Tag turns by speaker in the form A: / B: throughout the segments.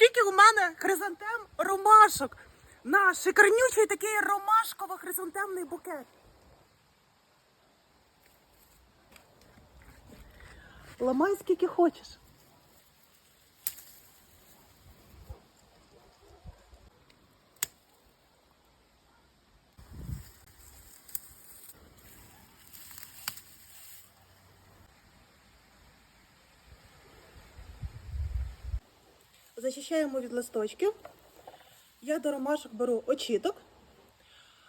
A: скільки у мене хризантем ромашок на шикарнючий такий ромашково-хризантемний букет. Ламай скільки хочеш. Зачищаємо від листочків. Я до ромашок беру очіток.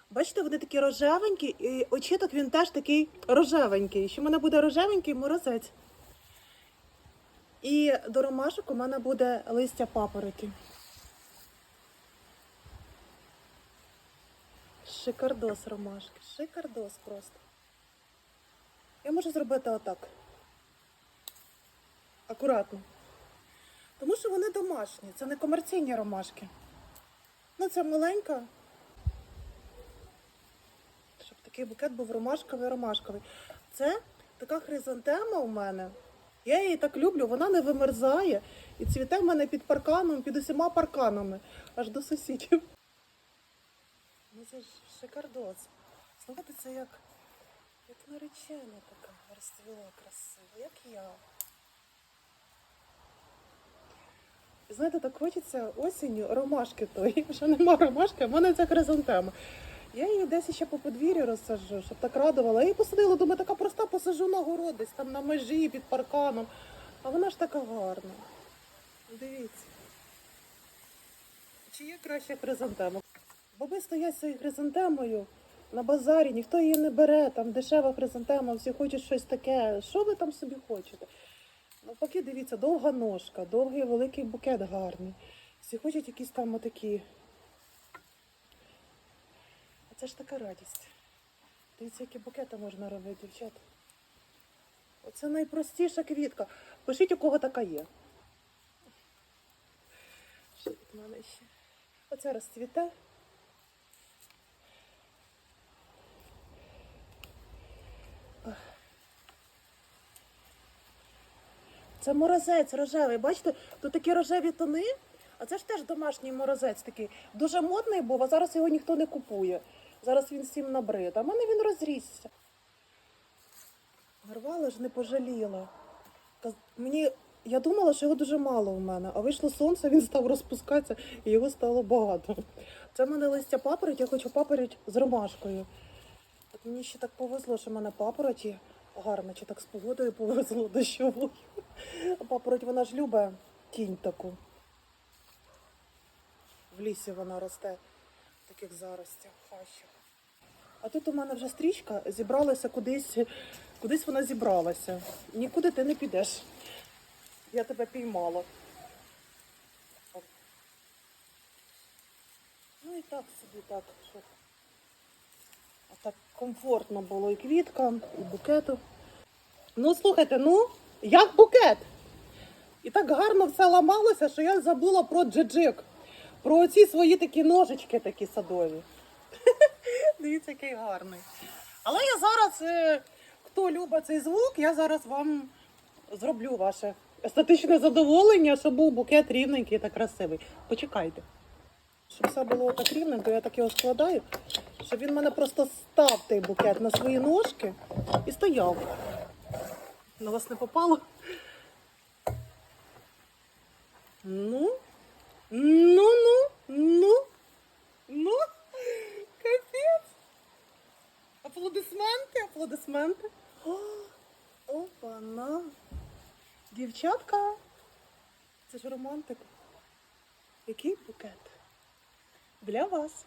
A: Бачите, вони такі рожевенькі, і очіток він теж такий рожевенький. Ще в мене буде рожевенький морозець. І до ромашок у мене буде листя папороті. Шикардос ромашки, шикардос просто. Я можу зробити отак. Акуратно. Тому що вони домашні, це не комерційні ромашки. Ну, це маленька. Щоб такий букет був ромашковий, ромашковий. Це така хризантема у мене. Я її так люблю, вона не вимерзає і цвіте в мене під парканом, під усіма парканами, аж до сусідів. Ну це ж шикардос. Слухайте, це як, як наречена така розцвіла красиво, як я. Знаєте, так хочеться осінню ромашки тої, що нема ромашки, в мене це хризантема. Я її десь ще по подвір'ю розсаджу, щоб так радувала. Я її посадила, думаю, така проста посажу на город, десь там на межі під парканом. А вона ж така гарна. Дивіться. Чи є краще хризантема? Баби стоять цією хризантемою на базарі, ніхто її не бере, там дешева хризантема, всі хочуть щось таке. Що ви там собі хочете? Навпаки, дивіться, довга ножка, довгий великий букет гарний. Всі хочуть якісь там отакі. А це ж така радість. Дивіться, які букети можна робити, дівчата. Оце найпростіша квітка. Пишіть, у кого така є. Що тут мене ще? Оце розцвіте. Це морозець рожевий. Бачите, тут такі рожеві тони, а це ж теж домашній морозець такий. Дуже модний був, а зараз його ніхто не купує. Зараз він всім набрид. А в мене він розрісся. Нарвала ж не пожаліла. Мені, я думала, що його дуже мало у мене, а вийшло сонце, він став розпускатися і його стало багато. Це в мене листя папороть, я хочу папороть з ромашкою. Мені ще так повезло, що в мене папороть є. Гарно, чи так з погодою повезло дощовою. А папороть вона ж любить тінь таку. В лісі вона росте в таких заростях, хащах. А тут у мене вже стрічка зібралася кудись, кудись вона зібралася. Нікуди ти не підеш. Я тебе піймала. Ну і так собі так, так комфортно було і квіткам, і букету. Ну, слухайте, ну, як букет. І так гарно все ламалося, що я забула про джеджик. Про оці свої такі ножички такі садові. Дивіться, який гарний. Але я зараз, е, хто любить цей звук, я зараз вам зроблю ваше естетичне задоволення, щоб був букет рівненький та красивий. Почекайте. Щоб все було так рівненько, я так його складаю, щоб він мене просто став той букет на свої ножки і стояв. На вас не попало? Ну, ну, ну, ну, ну, капець. Аплодисменти, аплодисменти. О, опана. Дівчатка, це ж романтика. Який букет? Для вас.